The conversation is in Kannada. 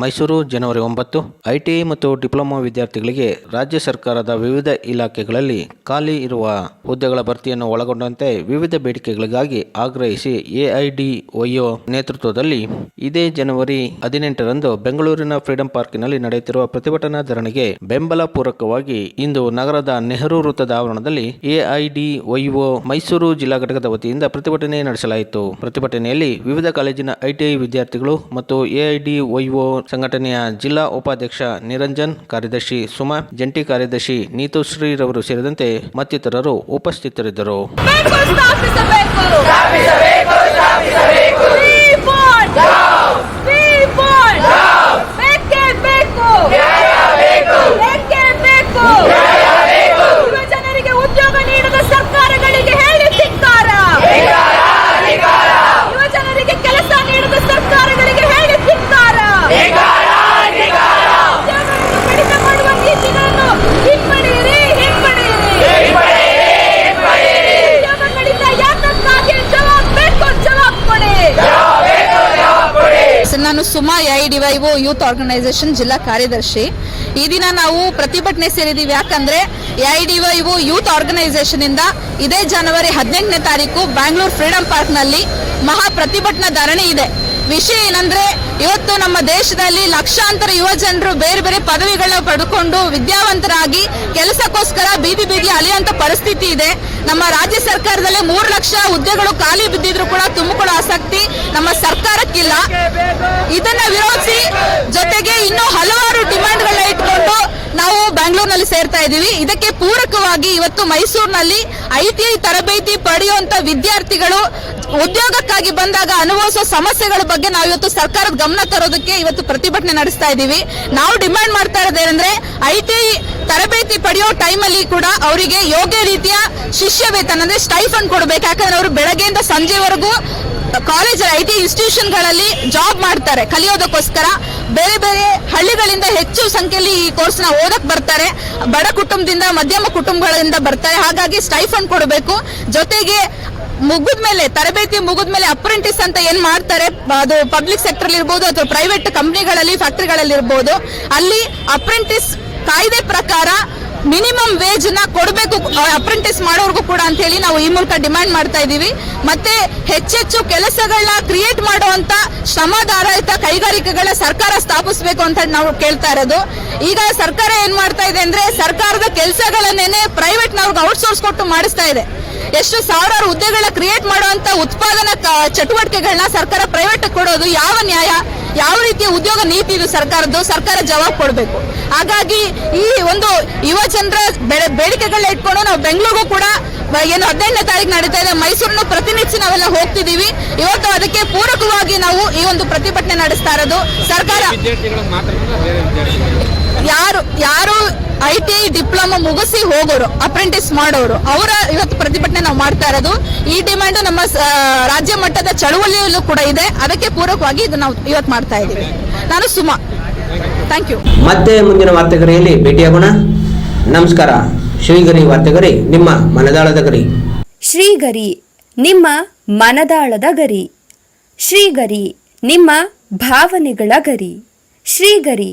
ಮೈಸೂರು, ಜನವರಿ ಒಂಬತ್ತು, ಐಟಿಐ ಮತ್ತು ಡಿಪ್ಲೊಮಾ ವಿದ್ಯಾರ್ಥಿಗಳಿಗೆ ರಾಜ್ಯ ಸರ್ಕಾರದ ವಿವಿಧ ಇಲಾಖೆಗಳಲ್ಲಿ ಖಾಲಿ ಇರುವ ಹುದ್ದೆಗಳ ಭರ್ತಿಯನ್ನು ಒಳಗೊಂಡಂತೆ ವಿವಿಧ ಬೇಡಿಕೆಗಳಿಗಾಗಿ ಆಗ್ರಹಿಸಿ ಎಐಡಿಒಯೋ ನೇತೃತ್ವದಲ್ಲಿ ಇದೇ ಜನವರಿ ಹದಿನೆಂಟರಂದು ಬೆಂಗಳೂರಿನ ಫ್ರೀಡಂ ಪಾರ್ಕಿನಲ್ಲಿ ನಡೆಯುತ್ತಿರುವ ಪ್ರತಿಭಟನಾ ಧರಣಿಗೆ ಬೆಂಬಲ ಪೂರಕವಾಗಿ ಇಂದು ನಗರದ ನೆಹರು ವೃತ್ತದ ಆವರಣದಲ್ಲಿ ಎಐಡಿಒಯೋ ಮೈಸೂರು ಜಿಲ್ಲಾ ಘಟಕದ ವತಿಯಿಂದ ಪ್ರತಿಭಟನೆ ನಡೆಸಲಾಯಿತು. ಪ್ರತಿಭಟನೆಯಲ್ಲಿ ವಿವಿಧ ಕಾಲೇಜಿನ ಐಟಿಐ ವಿದ್ಯಾರ್ಥಿಗಳು ಮತ್ತು ಎಐಡಿಒಯೋ ಸಂಘಟನೆಯ ಜಿಲ್ಲಾ ಉಪಾಧ್ಯಕ್ಷ ನಿರಂಜನ್ ಕಾರ್ಯದರ್ಶಿ ಸುಮಾ ಜಂಟಿ ಕಾರ್ಯದರ್ಶಿ ನೀತುಶ್ರೀರವರು ಸೇರಿದಂತೆ ಮತ್ತಿತರರು ಉಪಸ್ಥಿತರಿದ್ದರು. ನಾನು Suma I D Y youth organisation ಜಿಲ್ಲಾ ಕಾರ್ಯದರ್ಶಿ. ಈ ದಿನ ನಾವು ಪ್ರತಿಭಟನೆ ಸೇರಿದ್ದೀವಿ ಯಾಕಂದ್ರೆ ವೈ ಯೂತ್ ಆರ್ಗನೈಸೇಷನ್ ಇಂದ ಇದೇ ಜನವರಿ ಹದಿನೆಂಟನೇ ತಾರೀಕು ಬ್ಯಾಂಗ್ಳೂರ್ ಫ್ರೀಡಂ ಪಾರ್ಕ್ನಲ್ಲಿ ಮಹಾ ಪ್ರತಿಭಟನಾ ಧರಣಿ ಇದೆ. ವಿಷಯ ಏನಂದ್ರೆ, ಇವತ್ತು ನಮ್ಮ ದೇಶದಲ್ಲಿ ಲಕ್ಷಾಂತರ ಯುವ ಜನರು ಬೇರೆ ಬೇರೆ ಪದವಿಗಳನ್ನ ಪಡ್ಕೊಂಡು ವಿದ್ಯಾವಂತರಾಗಿ ಕೆಲಸಕ್ಕೋಸ್ಕರ ಬೀದಿ ಬೀದಿ ಅಲಿಯುವಂತ ಪರಿಸ್ಥಿತಿ ಇದೆ. ನಮ್ಮ ರಾಜ್ಯ ಸರ್ಕಾರದಲ್ಲಿ ಮೂರು ಲಕ್ಷ ಹುದ್ದೆಗಳು ಖಾಲಿ ಬಿದ್ದಿದ್ರು ಕೂಡ ತುಂಬಿಕೊಳ್ಳೋ ಆಸಕ್ತಿ ನಮ್ಮ ಸರ್ಕಾರಕ್ಕಿಲ್ಲ. ಇದನ್ನ ವಿರೋಧಿಸಿ ಜೊತೆಗೆ ಇನ್ನೂ ಹಲವಾರು ಡಿಮಾಂಡ್ಗಳನ್ನ ಇಟ್ಕೊಂಡು ನಾವು ಬೆಂಗಳೂರಿನಲ್ಲಿ ಸೇರ್ತಾ ಇದ್ದೀವಿ. ಇದಕ್ಕೆ ಪೂರಕವಾಗಿ ಇವತ್ತು ಮೈಸೂರಿನಲ್ಲಿ ಐಟಿಐ ತರಬೇತಿ ಪಡೆಯುವಂತ ವಿದ್ಯಾರ್ಥಿಗಳು ಉದ್ಯೋಗಕ್ಕಾಗಿ ಬಂದಾಗ ಅನುಭವಿಸುವ ಸಮಸ್ಯೆಗಳ ಬಗ್ಗೆ ನಾವು ಇವತ್ತು ಸರ್ಕಾರದ ಗಮನ ತರೋದಕ್ಕೆ ಇವತ್ತು ಪ್ರತಿಭಟನೆ ನಡೆಸ್ತಾ ಇದ್ದೀವಿ. ನಾವು ಡಿಮ್ಯಾಂಡ್ ಮಾಡ್ತಾ ಇರೋದೇನೆಂದ್ರೆ ಐಟಿಐ ತರಬೇತಿ ಪಡೆಯೋ ಟೈಮಲ್ಲಿ ಕೂಡ ಅವರಿಗೆ ಯೋಗ್ಯ ರೀತಿಯ ಶಿಷ್ಯ ವೇತನ ಅಂದ್ರೆ ಸ್ಟೈಫಂಡ್ ಕೊಡಬೇಕು. ಯಾಕಂದ್ರೆ ಅವರು ಬೆಳಗ್ಗೆಯಿಂದ ಸಂಜೆವರೆಗೂ ಕಾಲೇಜ್ ಐ ಟಿ ಇನ್ಸ್ಟಿಟ್ಯೂಷನ್ಗಳಲ್ಲಿ ಜಾಬ್ ಮಾಡ್ತಾರೆ ಕಲಿಯೋದಕ್ಕೋಸ್ಕರ. ಬೇರೆ ಬೇರೆ ಹಳ್ಳಿಗಳಿಂದ ಹೆಚ್ಚು ಸಂಖ್ಯೆಯಲ್ಲಿ ಈ ಕೋರ್ಸ್ನ ಓದಕ್ ಬರ್ತಾರೆ. ಬಡ ಕುಟುಂಬದಿಂದ ಮಧ್ಯಮ ಕುಟುಂಬಗಳಿಂದ ಬರ್ತಾರೆ. ಹಾಗಾಗಿ ಸ್ಟೈಫಂಡ್ ಕೊಡಬೇಕು. ಜೊತೆಗೆ ಮುಗಿದ್ಮೇಲೆ, ತರಬೇತಿ ಮುಗಿದ ಮೇಲೆ ಅಪ್ರೆಂಟಿಸ್ ಅಂತ ಏನ್ ಮಾಡ್ತಾರೆ? ಅದು ಪಬ್ಲಿಕ್ ಸೆಕ್ಟರ್ ಇರ್ಬೋದು ಅಥವಾ ಪ್ರೈವೇಟ್ ಕಂಪ್ನಿಗಳಲ್ಲಿ ಫ್ಯಾಕ್ಟ್ರಿಗಳಲ್ಲಿ ಇರ್ಬೋದು. ಅಲ್ಲಿ ಅಪ್ರೆಂಟಿಸ್ ಕಾಯ್ದೆ ಪ್ರಕಾರ ಮಿನಿಮಮ್ ವೇಜ್ನ ಕೊಡಬೇಕು ಅಪ್ರೆಂಟಿಸ್ ಮಾಡೋರ್ಗೂ ಕೂಡ ಅಂತ ಹೇಳಿ ನಾವು ಈ ಮೂಲಕ ಡಿಮ್ಯಾಂಡ್ ಮಾಡ್ತಾ ಇದೀವಿ ಮತ್ತೆ ಹೆಚ್ಚೆಚ್ಚು ಕೆಲಸಗಳನ್ನ ಕ್ರಿಯೇಟ್ ಮಾಡುವಂತ ಶ್ರಮಧಾರಿತ ಕೈಗಾರಿಕೆಗಳ ಸರ್ಕಾರ ಸ್ಥಾಪಿಸಬೇಕು ಅಂತ ನಾವು ಕೇಳ್ತಾ ಇರೋದು. ಈಗ ಸರ್ಕಾರ ಏನ್ ಮಾಡ್ತಾ ಇದೆ ಅಂದ್ರೆ ಸರ್ಕಾರದ ಕೆಲಸಗಳನ್ನೇನೆ ಪ್ರೈವೇಟ್ ನವ್ರಿಗೆ ಔಟ್ಸೋರ್ಸ್ ಕೊಟ್ಟು ಮಾಡಿಸ್ತಾ ಇದೆ. ಎಷ್ಟು ಸಾವಿರಾರು ಹುದ್ದೆಗಳ ಕ್ರಿಯೇಟ್ ಮಾಡುವಂತ ಉತ್ಪಾದನಾ ಚಟುವಟಿಕೆಗಳನ್ನ ಸರ್ಕಾರ ಪ್ರೈವೇಟ್ ಕೊಡೋದು ಯಾವ ನ್ಯಾಯ, ಯಾವ ರೀತಿಯ ಉದ್ಯೋಗ ನೀತಿ ಇದು ಸರ್ಕಾರದ್ದು, ಸರ್ಕಾರ ಜವಾಬ್ ಕೊಡಬೇಕು. ಹಾಗಾಗಿ ಈ ಒಂದು ಯುವ ಜನರ ಬೇಡಿಕೆಗಳನ್ನ ಇಟ್ಕೊಂಡು ನಾವು ಬೆಂಗಳೂರಿಗೂ ಕೂಡ ಏನು ಹದಿನೆಂಟನೇ ತಾರೀಕು ನಡೀತಾ ಇದೆ ಮೈಸೂರನ್ನು ಪ್ರತಿನಿತ್ಯ ನಾವೆಲ್ಲ ಹೋಗ್ತಿದೀವಿ ಇವತ್ತು ಅದಕ್ಕೆ ಪೂರಕವಾಗಿ ನಾವು ಈ ಒಂದು ಪ್ರತಿಭಟನೆ ನಡೆಸ್ತಾ ಇರೋದು. ಸರ್ಕಾರ ಯಾರು ಯಾರು ಐ ಟಿ ಐ ಡಿಪ್ಲೊಮಾ ಮುಗಿಸಿ ಹೋಗೋರು ಅಪ್ರೆಂಟಿಸ್ ಮಾಡೋರು ಅವರ ಇವತ್ತು ಪ್ರತಿಭಟನೆ ನಾವು ಮಾಡ್ತಾ ಇರೋದು. ಈ ಡಿಮ್ಯಾಂಡ್ ನಮ್ಮ ರಾಜ್ಯ ಮಟ್ಟದ ಚಳುವಳಿಯಲ್ಲೂ ಕೂಡ ಇದೆ. ಅದಕ್ಕೆ ಪೂರಕವಾಗಿ ಇದು ನಾವು ಇವತ್ತು ಮಾಡ್ತಾ ಇದ್ದೀವಿ. ನಾನು ಸುಮಾ. ಥ್ಯಾಂಕ್ ಯು ಮತ್ತೆ ಮುಂದಿನ ವಾರ್ತೆಗರಿಯಲ್ಲಿ ಭೇಟಿಯಾಗೋಣ. ನಮಸ್ಕಾರ. ಶ್ರೀಗರಿ ವಾರ್ತೆಗರಿ ನಿಮ್ಮ ಮನದಾಳದ ಗರಿ. ಶ್ರೀಗರಿ ನಿಮ್ಮ ಮನದಾಳದ ಗರಿ. ಶ್ರೀಗರಿ ನಿಮ್ಮ ಭಾವನೆಗಳ ಗರಿ. ಶ್ರೀಗರಿ